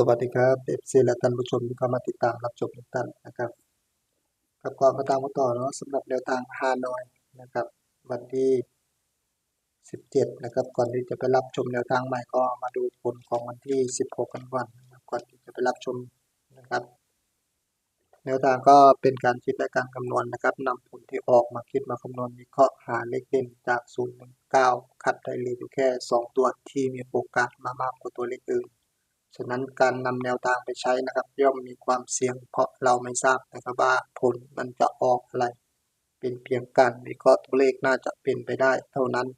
สวัสดีครับเอฟซีและท่านผู้ชมที่เข้ามาติดตามรับชมทุกท่านนะครับครับก่อนมาตามกันต่อเนาะสำหรับแนวทางฮานอยนะครับ วันที่ 17 นะครับ ก่อนที่จะไปรับชมแนวทางใหม่ก็มาดูผลของวันที่ 16 กันก่อนนะครับก่อนที่จะไปรับชมนะครับ แนวทางก็เป็นการคิดและการคำนวณนะครับนำผลที่ออกมาคิดมาคำนวณวิเคราะห์หาเลขเด่นจาก0ถึง9คัดได้เลยอยู่แค่ 2 ตัวที่มีโอกาสมามากกว่าตัวเลขอื่น ฉะนั้นการนำแนวทางไปใช้นะครับ ย่อมมีความเสี่ยงเพราะเราไม่ทราบนะครับว่าผลมันจะออกอะไร เป็นเพียงการวิเคราะห์ตัวเลขน่าจะเป็นไปได้ เท่านั้น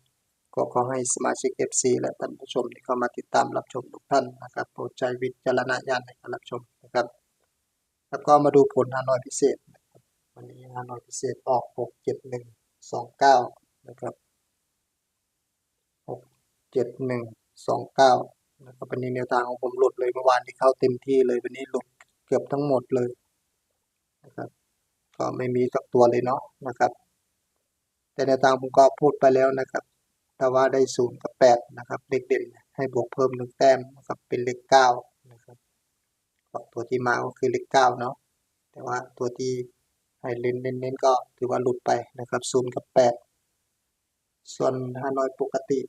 ก็ขอให้สมาชิก FC และท่านผู้ชมที่เข้ามาติดตามรับชมทุกท่านนะครับโปรดใช้วิจารณญาณในการรับชมนะครับ แล้วก็มาดูผลฮานอยพิเศษนะครับวันนี้ฮานอยพิเศษออก 67129 นะครับ 67129 นะครับวันนี้แนวทางของผมหลุดเลยเมื่อวานที่เข้าเต็มที่เลยวันนี้หลุดเกือบทั้งหมดเลยนะครับ ก็ไม่มีสักตัวเลยเนาะนะครับ แต่แนวทางผมก็พูดไปแล้วนะครับถ้าว่าได้ศูนย์กับแปดนะครับเลขเด่นให้บวกเพิ่มหนึ่งแต้มนะครับเป็นเลขเก้านะครับก็ตัวที่มาก็คือเลขเก้าเนาะแต่ว่าตัวที่ให้เล่นเน้นๆก็ถือว่าหลุดไปนะครับศูนย์กับแปดส่วนฮานอยปกติ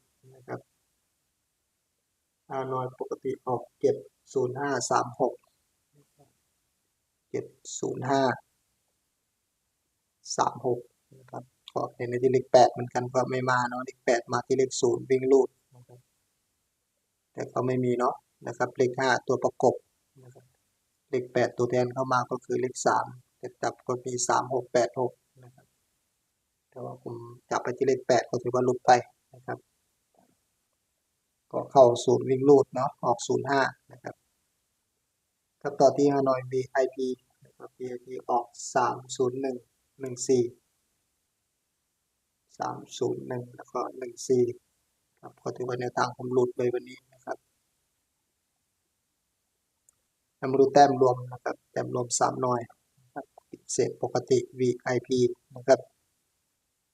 นะครับฮานอยปกติออกเจ็ดศูนย์ห้าสามหกเจ็ดศูนย์ห้าสามหกนะครับก็เห็นในที่เลขแปดเหมือนกันก็ไม่มาเนาะเลขแปดมาที่เลขศูนย์วิ่งลูดนะครับแต่ก็ไม่มีเนาะนะครับเลขห้าตัวประกบนะครับเลขแปดตัวแทนเข้ามาก็คือเลขสามแต่จับก็มีสามหกแปดหกนะครับแต่ว่าผมจับไปที่เลขแปดก็ถือว่าหลุดไป ก็เข้าศูนย์วิ่งลูดเนาะออกศูนย์ห้านะครับครับต่อที่ฮานอย VIP นะครับ VIP ออกสามศูนย์หนึ่งหนึ่งสี่สามศูนย์หนึ่งแล้วก็หนึ่งสี่ครับก็ถือว่าแนวทางผมหลุดเลยวันนี้นะครับนำมาดูแต้มรวมนะครับแต้มรวมสามหน่วยนะครับพิเศษปกติ VIP นะครับ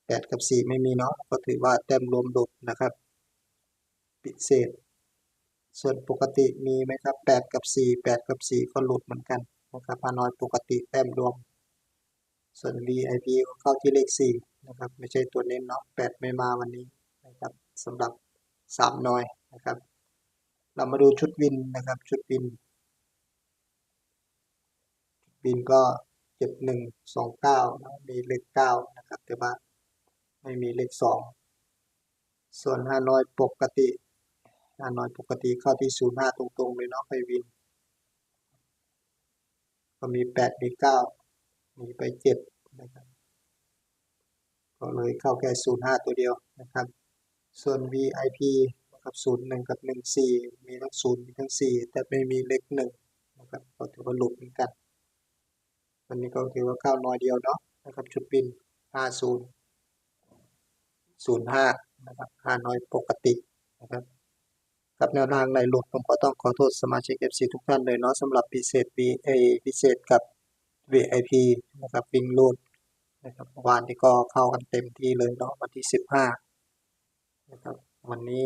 แปดกับสี่ไม่มีเนาะก็ถือว่าแต้มรวมหลุดนะครับ พิเศษ ส่วนปกติมีไหมครับแปดกับสี่แปดกับสี่ก็หลุดเหมือนกันนะครับฮานอยปกติแต้มรวม ส่วน VIP ก็เข้าที่เลขสี่นะครับ ไม่ใช่ตัวเน้นเนาะแปดไม่มาวันนี้นะครับสำหรับสามหน่อยนะครับ เรามาดูชุดวินนะครับชุดวินชุดวินก็เจ็ดหนึ่งสองเก้ามีเลขเก้านะครับ แต่ว่าไม่มีเลขสอง ส่วนฮานอยปกติ ฮาน้อยปกติเข้าที่ศูนย์ห้าตรงๆเลยเนาะไปวิน ก็มีแปดมีเก้ามีไปเจ็ดนะครับก็เลยเข้าแค่ศูนย์ห้าตัวเดียวนะครับ ส่วน VIP นะครับศูนย์หนึ่งกับหนึ่งสี่มีทั้งศูนย์มีทั้งสี่แต่ไม่มีเลขหนึ่งนะครับก็ถือว่าหลุดเหมือนกันวันนี้ก็ถือว่าเข้าน้อยเดียวเนาะนะครับชุดบินห้าศูนย์ศูนย์ห้านะครับห้าน้อยปกตินะครับ กับแนวทางในหลุดผมก็ต้องขอโทษสมาชิก FC ทุกท่านเลยเนาะสำหรับพิเศษ VA พิเศษกับ VIP นะครับวิ่งลูดนะครับวานนี้ก็เข้ากันเต็มที่เลยเนาะวันที่ 15นะครับวันนี้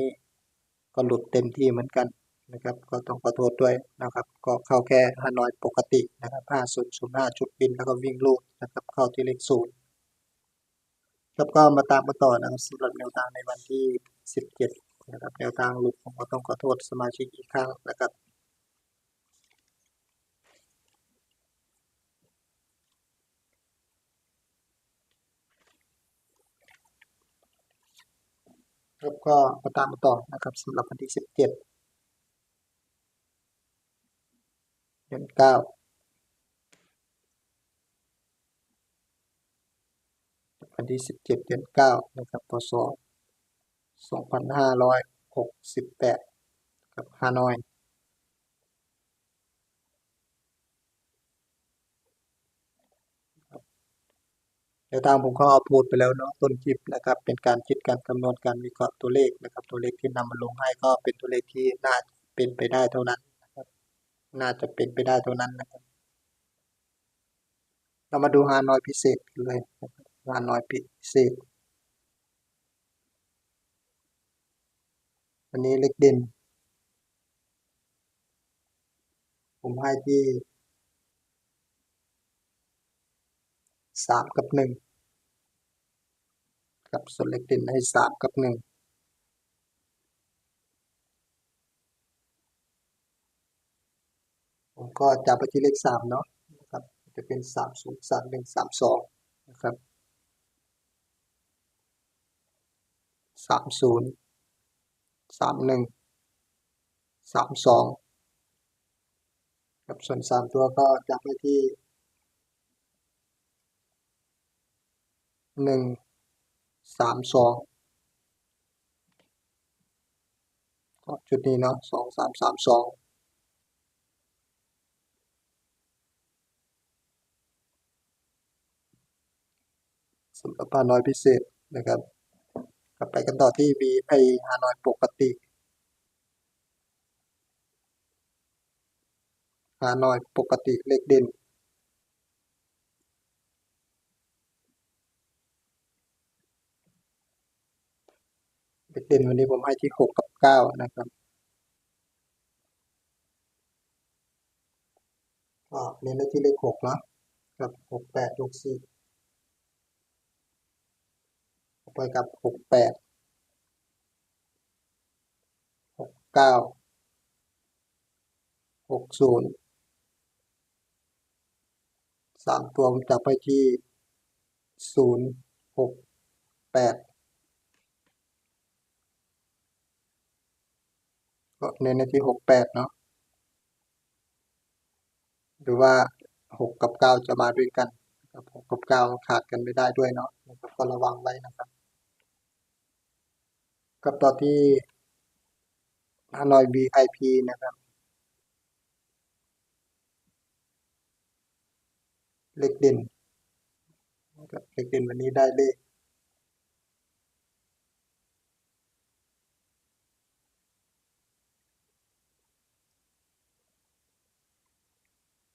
ก็หลุดเต็มที่เหมือนกันนะครับก็ต้องขอโทษด้วยนะครับก็เข้าแค่ฮานอยปกตินะครับ5005ชุดบินแล้วก็วิ่งลูดนะครับเข้าที่เลขศูนย์ครับก็มาตามกันต่อนะครับสำหรับแนวทางในวันที่ 17 นะครับแนวทางหลุดผมก็ต้องขอโทษสมาชิกอีกครั้งนะครับครับก็มาตามต่อนะครับสำหรับวันที่17เจ็ดเดือน9วันที่17เจ็ดเดือน9นะครับพศ 2568กับฮานอยแนวทางผมก็เอาพูดไปแล้วเนาะต้นคลิปนะครับ เป็นการคิดการคำนวณการวิเคราะห์ตัวเลขนะครับ ตัวเลขที่นำมาลงให้ก็เป็นตัวเลขที่น่าเป็นไปได้เท่านั้นนะครับ น่าจะเป็นไปได้เท่านั้นนะครับ เรามาดูฮานอยพิเศษกันเลยฮานอยพิเศษ วันนี้เลขเด่น ผมให้ที่สามกับหนึ่งกับส่วนเลขเด่นให้สามกับหนึ่งผมก็จับไปที่เลขสามเนาะนะครับจะเป็นสามศูนย์สามหนึ่งสามสองนะครับสามศูนย์ สามหนึ่งสามสองกับส่วนสามตัวก็จับไปที่หนึ่งสามสองก็จุดนี้เนาะสองสามสามสองสำหรับฮานอยพิเศษนะครับ กลับไปกันต่อที่ V ไอฮานอยปกติฮานอยปกติเลขเด่นเลขเด่นวันนี้ผมให้ที่หกกับเก้านะครับก็เน้นไปที่เลขหกเนาะกับหกแปดหกสี่ ไปกับหกแปดหกเก้าหกศูนย์สามตัวผมจับไปที่ศูนย์หกแปดก็เน้นในที่หกแปดเนาะหรือว่าหกกับเก้าจะมาด้วยกันกับหกกับเก้าขาดกันไม่ได้ด้วยเนาะก็ระวังไว้นะครับ กับต่อที่ฮานอย VIP นะครับ เลขเด่นเลขเด่นวันนี้ได้เลข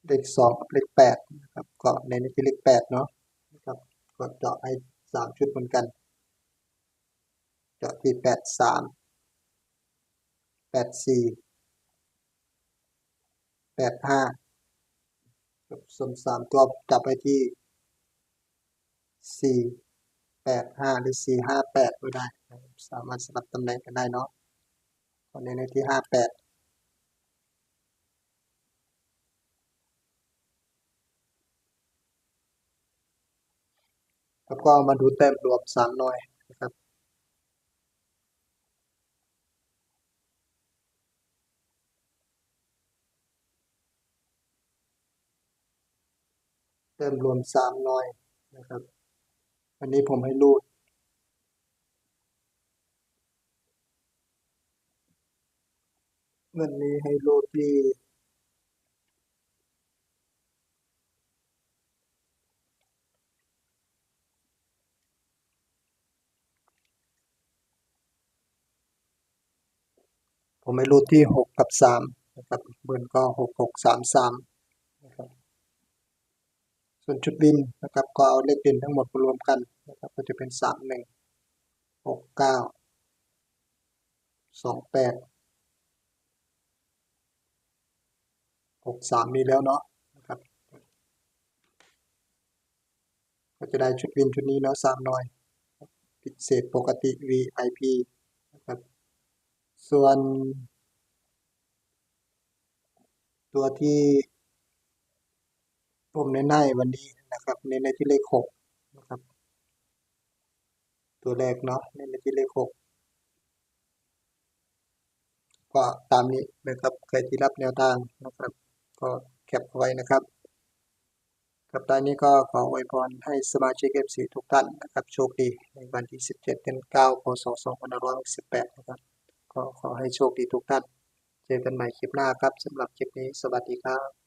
เลขสองเลขแปดนะครับก็ในนี้ที่เลขแปดเนาะนะครับก็เจาะให้สามชุดเหมือนกัน เจาะที่แปดสามแปดสี่แปดห้ากับส่วนสามตัวจับไปที่สี่แปดห้าหรือสี่ห้าแปดก็ได้ สามารถสลับตำแหน่งกันได้เนาะก็ในในที่ห้าแปดแล้วก็มาดูแต้มรวมสามหน่วยนะครับ แต้มรวมสามหน่วยนะครับ อันนี้ผมให้รูดเงินนี้ให้รูดที่ผมให้รูดที่หกกับสามนะครับเบิร์นก็หกหกสามสาม ส่วนชุดบินนะครับก็เอาเลขเด่นทั้งหมดมารวมกันนะครับก็จะเป็นสามหนึ่งหกเก้าสองแปดหกสามมีแล้วเนาะนะครับก็จะได้ชุดบินชุดนี้เนาะสามหน่อยพิเศษปกติ VIP นะครับส่วนตัวที่ ผมเน้นให้วันนี้นะครับเน้นในที่เลขหกนะครับ ตัวแรกเนาะเน้นในที่เลขหกก็ตามนี้นะครับใครที่รับแนวทางนะครับ ก็แคปเอาไว้นะครับกับตอนนี้ก็ขออวยพรให้สมาชิก FC ทุกท่านนะครับโชคดีในวันที่ 17เดือน9พศ2568นะครับก็ขอให้โชคดีทุกท่าน เจอกันใหม่คลิปหน้าครับสำหรับคลิปนี้สวัสดีครับ